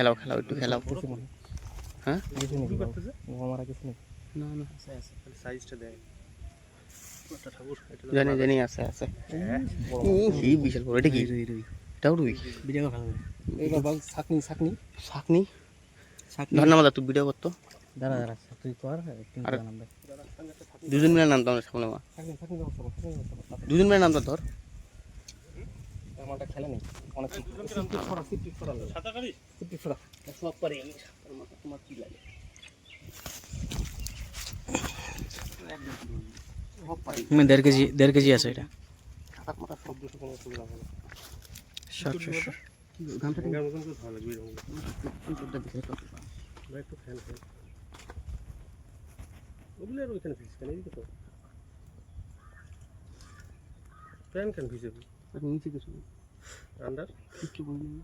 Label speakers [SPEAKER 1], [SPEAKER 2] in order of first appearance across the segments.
[SPEAKER 1] খেলাও খেলাও একটু খেলাও হ্যাঁ
[SPEAKER 2] কিছু নেই আমার কিছু নেই
[SPEAKER 1] না না
[SPEAKER 2] সাইজটা দেয়
[SPEAKER 1] জানি জানি আছে আছে কি বিশাল বড় এটা কি এটাও রুই
[SPEAKER 2] ভিডিও
[SPEAKER 1] শাকনি ধন্যবাদ তুই ভিডিও করতো
[SPEAKER 2] দাঁড়া দাঁড়া তুই কর তিন
[SPEAKER 1] আর-
[SPEAKER 2] নাম্বার
[SPEAKER 1] দুজন মিলে নামতাম সামনে দুজন মিলে নামতাম ধর
[SPEAKER 2] আমারটা খেলে নেই অনেক সিপটি ফড়া সিপটি ফড়া সাঁতার কাটি সিপটি ফড়া
[SPEAKER 1] সব পারি আমি তোমার কি লাগে
[SPEAKER 2] দেড় কেজি দেড় কেজি আছে এটা
[SPEAKER 1] সাঁতার সব
[SPEAKER 2] দুশো কোনো অসুবিধা হবে না
[SPEAKER 1] সাতশো গামছা
[SPEAKER 2] এটার মতন করে ভালো লাগবে একটু ফ্যান ফ্যান ওগুলো আর ওইখানে ভিজ কেন তো ফ্যান কেন ভিজে
[SPEAKER 1] নিচে কিছু নেই।
[SPEAKER 2] আন্ডার
[SPEAKER 1] কিচ্ছু বলিনি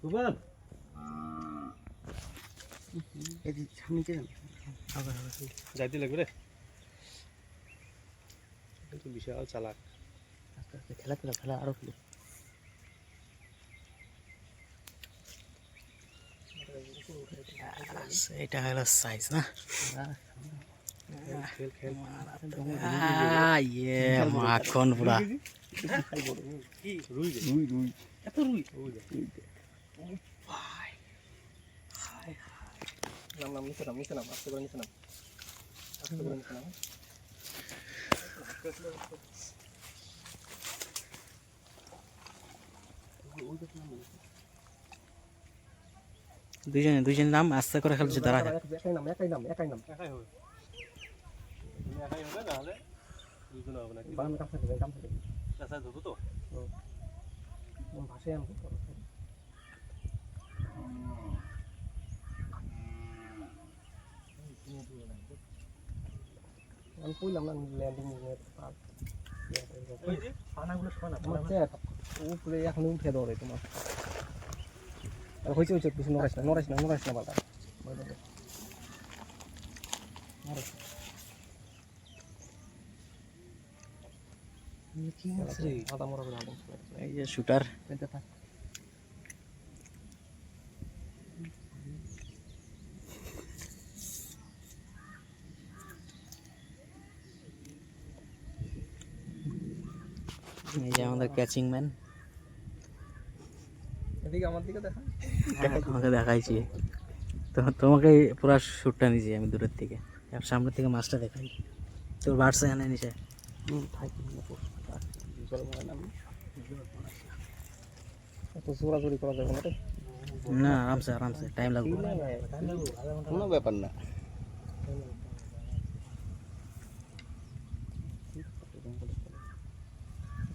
[SPEAKER 2] সুবাদ যাইতে লাগবে রে কিন্তু বিশাল চালাক
[SPEAKER 1] আস্তে আস্তে খেলা খেলা খেলা আরও খেলো
[SPEAKER 2] এটা হলো সাইজ না মাখন পুরা
[SPEAKER 3] দুইজনে, দুইজনের নাম আস্তে করে খেলছে, দাঁড়া।
[SPEAKER 2] একাই নাম একাই নাম একাই নাম, একাই হবে একাই হবে নাহলে দুজনে হবে না বানান কাম থাকে কাম থাকে কাঁচা ধরবো তো? ভাষায় আনব আমি কইলাম না ল্যান্ডিং পানাগুলো শোনা উপরে এখন উঠে দৌড়ে তোমার। আর হয়েছে হয়েছে কিছু নড়াইস না নড়াইস না নড়াইস না বাবা আদা
[SPEAKER 3] এই যে শুটার এই যে আমাদের ক্যাচিং ম্যান
[SPEAKER 2] এদিকে আমার দিকে দেখা।
[SPEAKER 3] তোমাকে দেখাইছি। তো তোমাকে পুরো শ্যুটটা নিয়েছি আমি দূরের থেকে আর সামনের থেকে মাছটা দেখাই। তোর বাড়ছে এনে নিচে?
[SPEAKER 2] এত জোরাজোরি করা যাবে না রে
[SPEAKER 3] না আরামসে আরামসে টাইম লাগবে
[SPEAKER 1] কোনো ব্যাপার না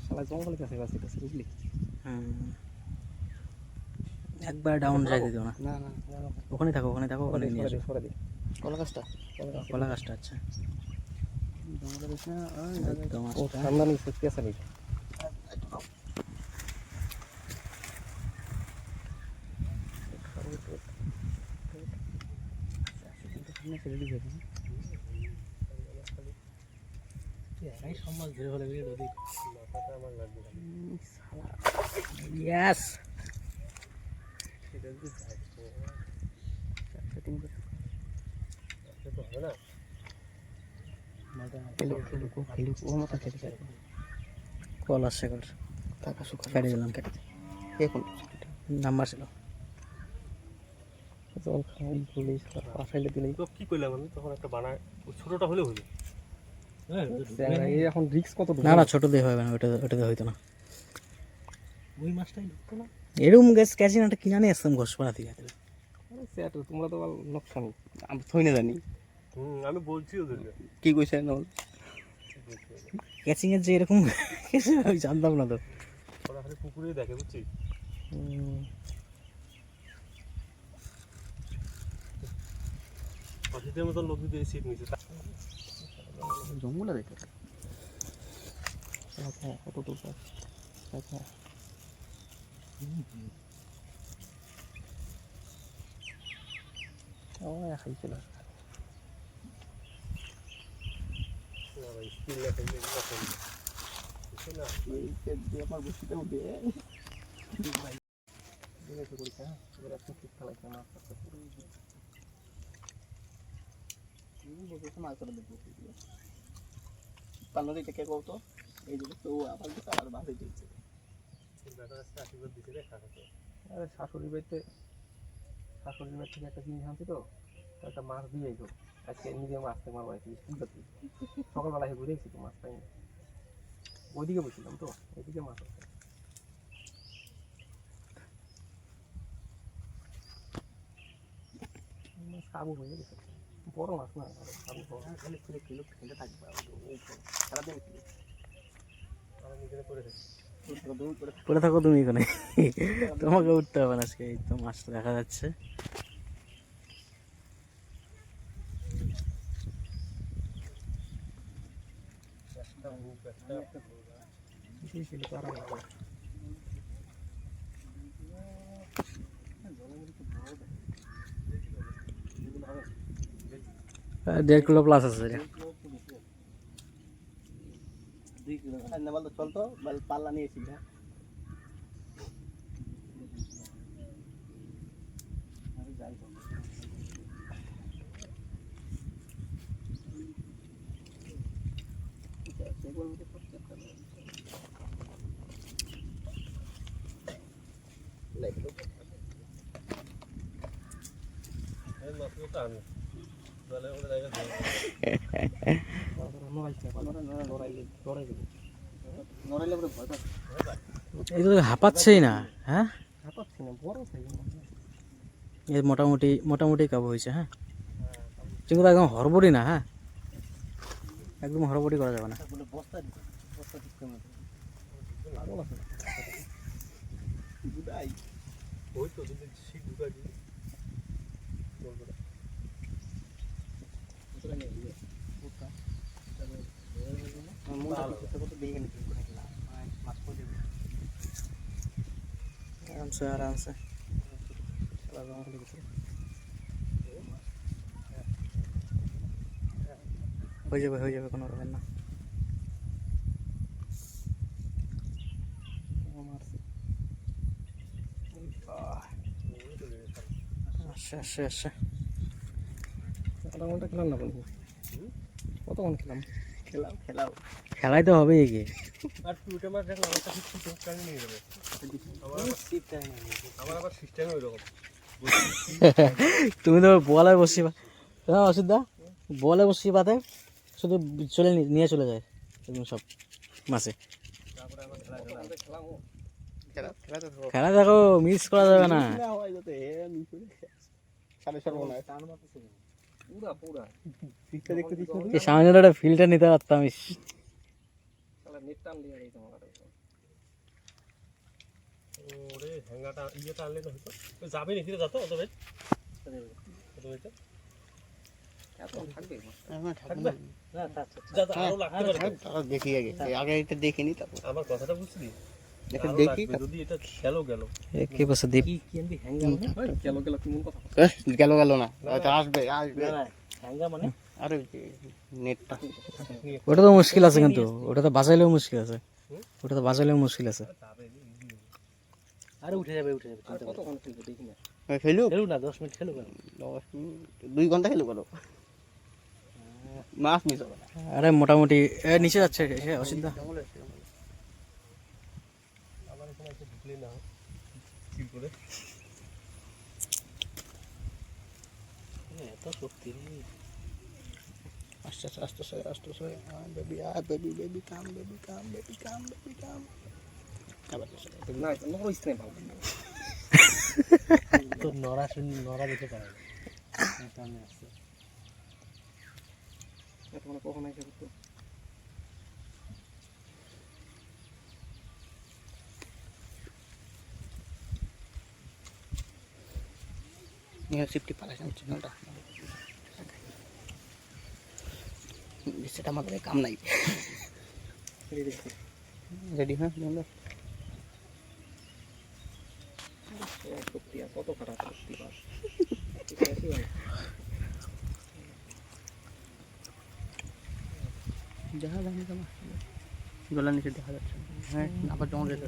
[SPEAKER 2] শালা জঙ্গলের কাছে কাছে কাছে বুঝলি
[SPEAKER 3] হুম। একবার ডাউন যাই দিত না
[SPEAKER 1] না না
[SPEAKER 3] ওখানে থাকো ওখানে থাকো ওখানে নিয়ে আসো
[SPEAKER 2] সরে দে
[SPEAKER 1] কলা গাছটা
[SPEAKER 3] কলা গাছটা আচ্ছা একদম
[SPEAKER 2] ও ঠান্ডা নিয়ে সত্যি আছে। নাকি সমাজ ধরে হলে যদি মাথাটা আমার লাগবে
[SPEAKER 3] ইয়াস
[SPEAKER 2] সেটা যদি যায় সেটিং করে তো হবে না
[SPEAKER 3] কল আসছে কল
[SPEAKER 1] টাকা শুকা
[SPEAKER 3] কেটে দিলাম
[SPEAKER 1] কেটে
[SPEAKER 3] নাম্বার ছিল।
[SPEAKER 2] জল খাওয়াই বলে পাঠাইলে দিলেই। তো কি করলাম আমি তখন একটা বানায় ছোটটা হলে হলো এই এখন রিক্স কত
[SPEAKER 3] না না ছোট দিয়ে হবে না ওটা ওটাতে হইতো না।
[SPEAKER 2] ওই মাছটাই ঢুকতো না?
[SPEAKER 3] এরকম গ্যাস ক্যাচিং একটা কিনা নিয়ে আসতাম ঘোষপাড়া থেকে
[SPEAKER 2] স্যার তোমরা তো নকশানি
[SPEAKER 1] আমি থই না জানি।
[SPEAKER 2] হুম আমি বলছি ওদেরকে
[SPEAKER 1] কি কইছে না
[SPEAKER 3] ক্যাচিং এর যে এরকম আমি জানতাম না তো।
[SPEAKER 2] ওরা খালি পুকুরে দেখে বুঝছিস? অতীতের মতো লোক যদি সিট নিচে
[SPEAKER 1] জঙ্গলে দেখতে কত দূর ও আমার উঠে
[SPEAKER 2] এবার একটু ঠিক খেলাইছে মাছ
[SPEAKER 1] মাছ যে তো আবার
[SPEAKER 4] শাশুড়ি বাড়িতে শাশুড়ি একটা জিনিস তো তো, একটা মাছ দিয়ে সকালবেলা এসে এসেছি মাছ পাইনি ওইদিকে বসছিলাম তো ওইদিকে মাছ আছে। মাছ কাবু হয়ে গেছে। বড় মাছ না।
[SPEAKER 1] খালি খেলে খেলে খেলে থাকবে সারাদিন
[SPEAKER 3] পড়ে থাকো তুমি এখানে। তোমাকে উঠতে হবে না আজকে, এই তো মাছটা দেখা যাচ্ছে।
[SPEAKER 2] একটা মুখ একটা
[SPEAKER 4] কিছুই ছিল তো আরাম লাগে
[SPEAKER 3] আহ, দেড় কিলো প্লাস আছে এটা।
[SPEAKER 1] দুই কিলো আর না বলতো চল তো বল পাল্লা নিয়েছি আমি যাই তো।
[SPEAKER 2] এই মাছগুলো তো আমি জলে ওদের জায়গা দিয়ে
[SPEAKER 4] নড়াইছে লড়াই লড়াই গেল
[SPEAKER 1] নড়াইলে পরে ভয় পাবে।
[SPEAKER 3] এই তো হাঁপাচ্ছেই না হ্যাঁ মোটামুটি মোটামুটি কাবু হয়েছে হ্যাঁ চিংড়ি একদম হরবড়ি না হ্যাঁ একদম হরবড়ি করা যাবে না
[SPEAKER 1] বস্তা দিতে বস্তা দিতে হবে
[SPEAKER 4] পাগল আছে
[SPEAKER 1] বুদাই
[SPEAKER 2] ওই তো যদি শীত ঢুকাই দিই বলব না।
[SPEAKER 1] বুদরা নিয়ে দিয়ে বুদরা আমার মনটা কিছু তো কত দেখে নিতে করে খেলা মাছ পড়ে যাবে
[SPEAKER 3] আরামসে আরামসে। হয়ে যাবে হয়ে যাবে কোনো ব্যাপার না। আসছে আসছে আসছে
[SPEAKER 4] আধা ঘণ্টা খেলাম না বলব কতক্ষণ খেলাম?
[SPEAKER 1] খেলাও খেলাও
[SPEAKER 3] খেলাই তো হবেই কি।
[SPEAKER 2] আর টুইটে মাছ দেখলে আমার কাছে শীত কানে নিয়ে যাবে। আমার আবার
[SPEAKER 1] শীত টাইম
[SPEAKER 2] আমার আবার সিস্টেম ওই রকম
[SPEAKER 3] তুমি তো বলে বসিবা। হ্যাঁ অসুবিধা বলে বসি পাতে শুধু চলে নিয়ে চলে যায় এগুলো সব মাসে।
[SPEAKER 2] খেলা
[SPEAKER 1] হবে।
[SPEAKER 3] দেখো মিস করা যাবে না। সামনে একটা ফিল্টার নিতে পারতাম
[SPEAKER 4] নেট টান দিয়ে এই তোমার
[SPEAKER 2] ওরে হ্যাঙ্গাটা ইয়েটা আনলে না হতো ওই যাবে নাকি রে যাতো অত ভাই অত ভাইটা
[SPEAKER 4] এত থাকবে
[SPEAKER 2] থাকবে যা যা আরো লাগতে পারে তো।
[SPEAKER 1] তারা দেখি আগে আগে এটা দেখিনি তারপর
[SPEAKER 2] আমার কথাটা বুঝলি
[SPEAKER 1] এটা
[SPEAKER 2] আরো
[SPEAKER 1] দেখি
[SPEAKER 2] লাগবে, যদি এটা খেলো গেল
[SPEAKER 3] এ কি বলছে দীপ
[SPEAKER 4] কি কি এমবি হ্যাঙ্গার গেল গেল কি মন কথা
[SPEAKER 1] এহ, গেল গেল না হয়তো আসবে আসবে
[SPEAKER 3] হ্যাঙ্গা মানে
[SPEAKER 1] আরে নেটটা।
[SPEAKER 3] ওটা তো মুশকিল আছে কিন্তু ওটা তো বাঁচাইলেও মুশকিল আছে। ওটা তো বাঁচাইলেও মুশকিল আছে। আরে উঠে যাবে উঠে যাবে
[SPEAKER 4] কতক্ষণ খেলব দেখি না
[SPEAKER 1] খেলুক?
[SPEAKER 3] খেলুক না দশ মিনিট খেলুক
[SPEAKER 1] দশ মিনিট, দুই ঘণ্টা খেলুক গেল মাছ মিস হবে
[SPEAKER 3] আরে মোটামুটি এ নিচে যাচ্ছে সে অসুবিধা।
[SPEAKER 2] আমার এখানে একটু
[SPEAKER 1] Astros, saya Astros, saya Ah, baby, ah, baby, baby, kam baby,
[SPEAKER 4] kam baby, kam baby,
[SPEAKER 3] kam Kabar tuh, tuh nora, tuh istri? itu
[SPEAKER 4] nora, sun itu kan. Ini
[SPEAKER 1] harus dipalas yang channel. সেটা আমাদের কাম নাই। Ready হ্যাঁ?
[SPEAKER 4] কত খারাপ
[SPEAKER 1] দেখা যায় না তোমার নিচে দেখা যাচ্ছে। হ্যাঁ আবার জমা
[SPEAKER 4] গেল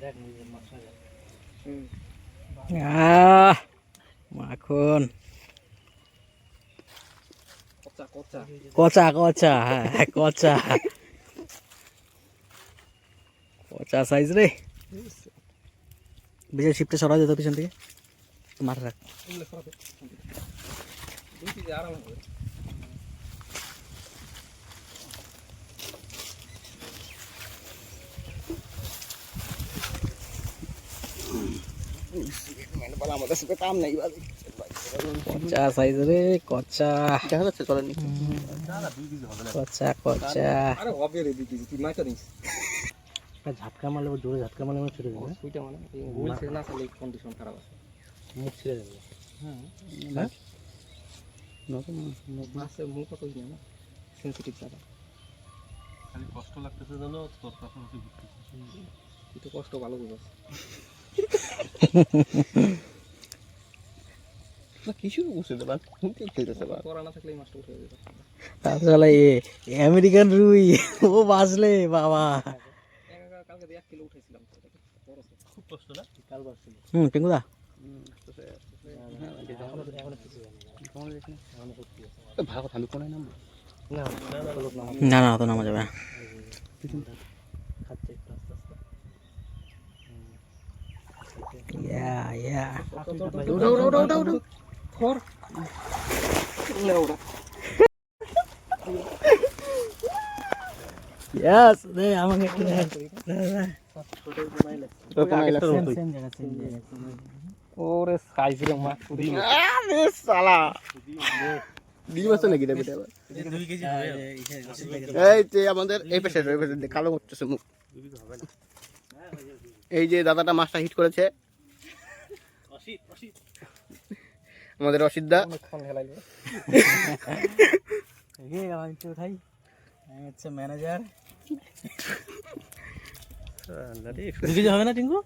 [SPEAKER 3] দেখ নিজের দেখ
[SPEAKER 4] হুম।
[SPEAKER 3] আহ মাখন।
[SPEAKER 4] কচা কচা।
[SPEAKER 3] কচা কচা হ্যাঁ কচা। কচা সাইজ রে। বিজয় শিফটে সরা যেত পিছন থেকে। মাঠে রাখ
[SPEAKER 4] এগুলো সরাতে দুই কেজি আরাম হবে
[SPEAKER 1] বলা আমাদের সাথে কাম নাই বাবা
[SPEAKER 3] কচা সাইজ রে কচা।
[SPEAKER 1] দেখা যাচ্ছে গলার নিচে।
[SPEAKER 3] কচা কচা।
[SPEAKER 4] আরে হবে রে দুই কেজি তুই মাইকা দিস।
[SPEAKER 3] ঝাটকা মারলে জোরে ঝাটকা মারলে আমার ছুটে যাবে
[SPEAKER 4] ওইটা মানে বলছে না। তাহলে কন্ডিশন খারাপ আছে।
[SPEAKER 3] মুখ ছিঁড়ে যাবে।
[SPEAKER 1] নতুন
[SPEAKER 4] মাছের মুখ কত না সেন্সিটিভ জায়গা।
[SPEAKER 2] খালি কষ্ট লাগতেছে জানো তোর
[SPEAKER 4] কষ্ট ভালো বুঝাস।
[SPEAKER 3] আমেরিকান রুই ও বাঁচলে বাবা। হুম
[SPEAKER 1] নামবো
[SPEAKER 2] না না না লোক না
[SPEAKER 3] না না তো নামা যাবে না
[SPEAKER 2] খাচ্ছে একটু আস্তে আস্তে
[SPEAKER 3] ইয়া ইয়া
[SPEAKER 4] ওটা ওটা ওটা ওটা ওটা ধর না ওটা
[SPEAKER 3] ইয়েস দে আমাকে একটু দে
[SPEAKER 4] ওরে সাইজ রে মাছ পুরি
[SPEAKER 1] আরে সালা ডিম আছে নাকি দেবে এই যে আমাদের এই পেশে কালো করতেছে মুখ এই যে দাদাটা মাছটা হিট করেছে। আমাদের অসিদ্ধা
[SPEAKER 3] ম্যানেজার হবে না টিঙ্কু?